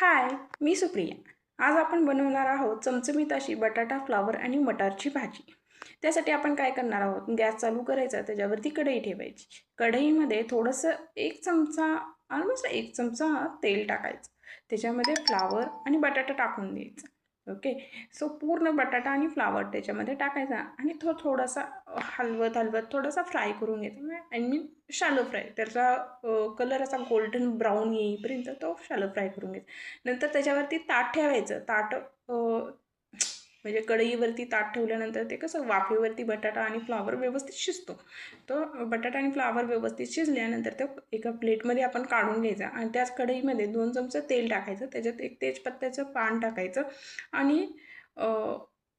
हाय मी सुप्रिया. आज आपण बनवणार आहोत चमचमीत अशी बटाटा फ्लावर आणि मटारची भाजी. त्यासाठी आपण काय करणार आहोत? गॅस चालू करायचा त्याच्यावरती कढई ठेवायची. कढईमध्ये थोडंसं एक चमचा ऑलमोस्ट एक चमचा तेल टाकायचं. त्याच्यामध्ये फ्लावर आणि बटाटा टाकून द्यायचा. ओके? सो पूर्ण बटाटा आणि फ्लावर त्याच्यामध्ये टाकायचा आणि तो थोडासा हलवत हलवत थोडासा फ्राय करून घ्यायचा. आय मीन शालो फ्राय त्याचा कलर असा गोल्डन ब्राऊन येईपर्यंत तो शालो फ्राय करून घ्यायचा. नंतर त्याच्यावरती ताट ठेवायचं. ताट म्हणजे कढईवरती ताट ठेवल्यानंतर ते कसं वाफेवरती बटाटा आणि फ्लावर व्यवस्थित शिजतो. तो बटाटा आणि फ्लावर व्यवस्थित शिजल्यानंतर तो एका प्लेटमध्ये आपण काढून घ्यायचा आणि त्याच कढईमध्ये दोन चमचं तेल टाकायचं त्याच्यात एक तेजपत्त्याचं पान टाकायचं आणि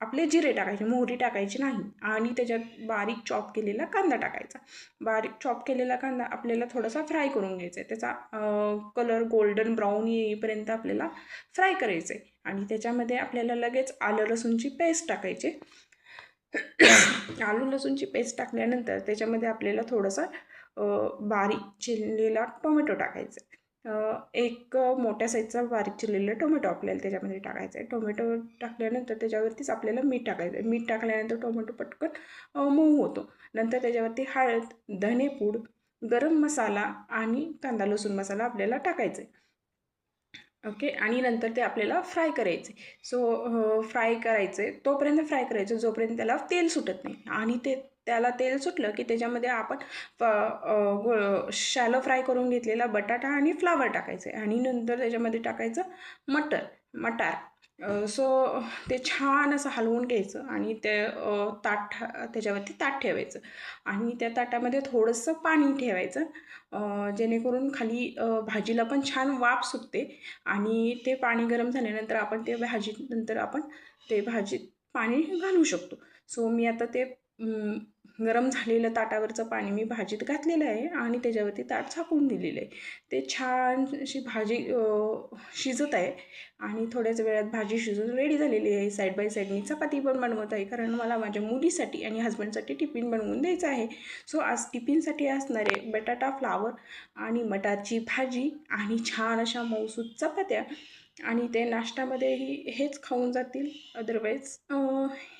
आपले जिरे टाकायचे मोहरी टाकायची नाही आणि त्याच्यात बारीक चॉप केलेला कांदा टाकायचा. बारीक चॉप केलेला कांदा आपल्याला थोडासा फ्राय करून घ्यायचा आहे. त्याचा कलर गोल्डन ब्राऊन येईपर्यंत आपल्याला फ्राय करायचं आहे. आणि त्याच्यामध्ये आपल्याला लगेच आलं लसूणची पेस्ट टाकायची आलू लसूणची पेस्ट टाकल्यानंतर त्याच्यामध्ये आपल्याला थोडंसं बारीक चिरलेला टोमॅटो टाकायचा आहे. एक मोठ्या साईजचा बारीक चिरलेला टोमॅटो आपल्याला त्याच्यामध्ये टाकायचा आहे. टोमॅटो टाकल्यानंतर त्याच्यावरतीच आपल्याला मीठ टाकायचं आहे. मीठ टाकल्यानंतर टोमॅटो पटकन मऊ होतो. नंतर त्याच्यावरती हळद धनेपूड गरम मसाला आणि कांदा लसूण मसाला आपल्याला टाकायचा आहे. ओके? आणि नंतर ते आपल्याला फ्राय करायचे सो फ्राय करायचे तोपर्यंत फ्राय करायचं जोपर्यंत त्याला तेल सुटत नाही. आणि ते त्याला तेल सुटलं की त्याच्यामध्ये आपण शॅलो फ्राय करून घेतलेला बटाटा आणि फ्लावर टाकायचे आणि नंतर त्याच्यामध्ये टाकायचं मटर मटार. सो ते छान असं हलवून घ्यायचं आणि ते ताट त्याच्यावरती ताट ठेवायचं आणि त्या ताटामध्ये थोडंसं पाणी ठेवायचं जेणेकरून खाली भाजीला पण छान वाफ सुटते आणि ते पाणी गरम झाल्यानंतर आपण ते भाजी नंतर आपण ते भाजीत पाणी घालू शकतो. सो मी आता ते गरम झालेलं ताटावरचं पाणी मी भाजीत घातलेलं आहे आणि त्याच्यावरती ताट झाकून दिलेलं आहे. ते छान अशी भाजी शिजत आहे आणि थोड्याच वेळात भाजी शिजून रेडी झालेली आहे. साईड बाय साईड मी चपाती पण बनवत आहे कारण मला माझ्या मुलीसाठी आणि हस्बंडसाठी टिफिन बनवून द्यायचं आहे. सो आज टिफिनसाठी असणारे बटाटा फ्लावर आणि मटारची भाजी आणि छान अशा मौसूद चपात्या. आणि ते नाश्त्यामध्येही हेच खाऊन जातील. अदरवाईज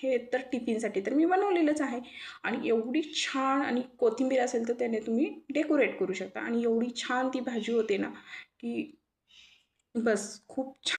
हे तर टिफिनसाठी तर मी बनवलेलंच आहे. आणि एवढी छान आणि कोथिंबीर असेल तर त्याने तुम्ही डेकोरेट करू शकता. आणि एवढी छान ती भाजी होते ना की बस खूप छान